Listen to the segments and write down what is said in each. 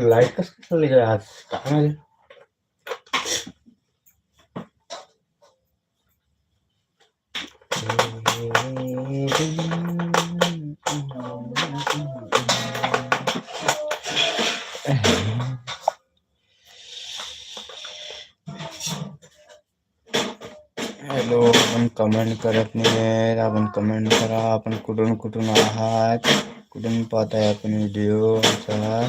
Light कसं चालली काय आज हॅलो आपण कमेंट नाही आहेत आपण कमेंट करा आपण कुठून कुठून आहात कुठून पाहताय आपण व्हिडिओ आमचा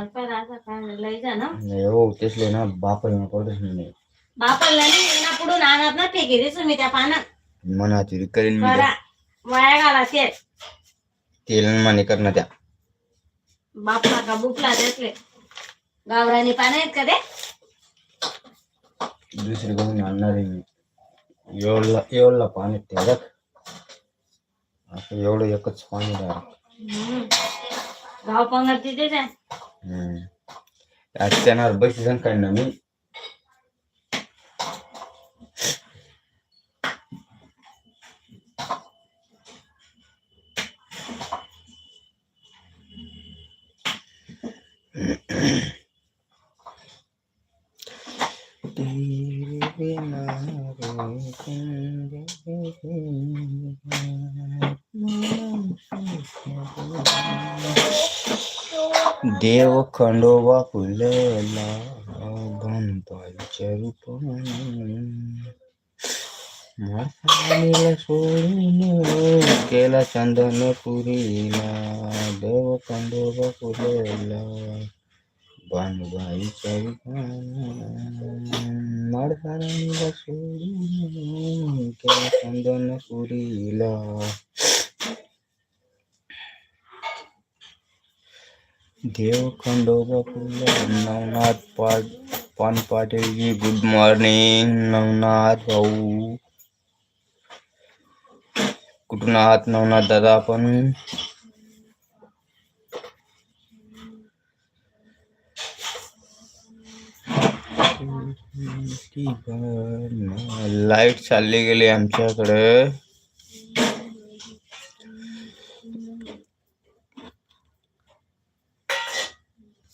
रुपये राहता काय लई जा ना ना पडतच नाही. बापाला नाही ना पुढून आणत ना ते घेरीच मी त्या पानात. मनाची करीन मी वाया घाला तेल. माने करणं त्या. बापला का बुकला त्यातले. गावरानी पानं आहेत का ते? दुसरी कोणी आणणार आहे मी. एवढला एवढला पाणी तेवढ्यात असं एवढं एकच पाणी हम्म. गाव पंगत तिथेच आहे. आज त्याणार जण काढणार मी. દેવ ખંડોવા ફૂલેલા બંધલ ચરૂપ માથાની સોળીને કેલા ચંદન પુરીલા દેવ ખંડોવા ફૂલેલા બંધભાઈ ચરૂપ માળખાની સોળીને કેલા ચંદન પુરીલા पुरीला देव खंडोबा नवनाथ पाट पान पाटीलजी गुड मॉर्निंग नवनाथ भाऊ आहात नवनाथ दादा आपण लाईट चालली गेली आमच्याकडे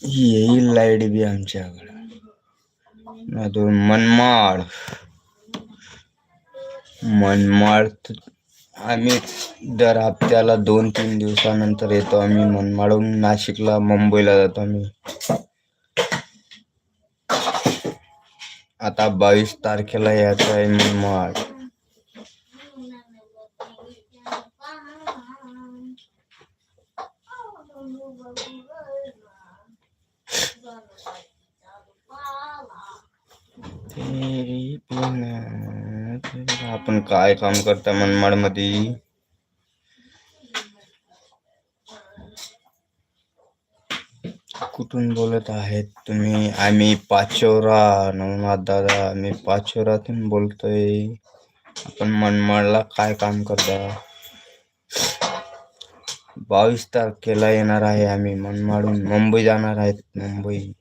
येईल लाइट बी आमच्याकडे. अजून मनमाड. मनमाड आम्ही दर हप्त्याला दोन तीन दिवसानंतर येतो आम्ही मनमाडहून नाशिकला मुंबईला जातो आम्ही. आता बावीस तारखेला यायचं आहे मनमाड. आपण काय काम करता मनमाडमध्ये कुठून बोलत आहेत तुम्ही? आम्ही पाचोरा नवनाथ दादा आम्ही पाचोरातून बोलतोय. आपण मनमाडला काय काम करता? बावीस तारखेला येणार आहे आम्ही मनमाडून. मुंबई जाणार आहेत मुंबई.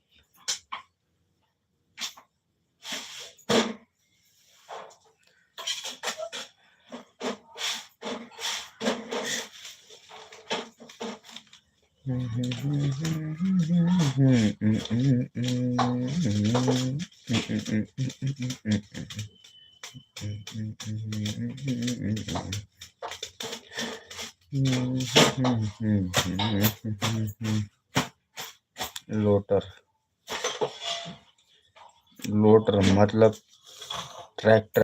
लोटर। लोटर मतलब ट्रैक्टर।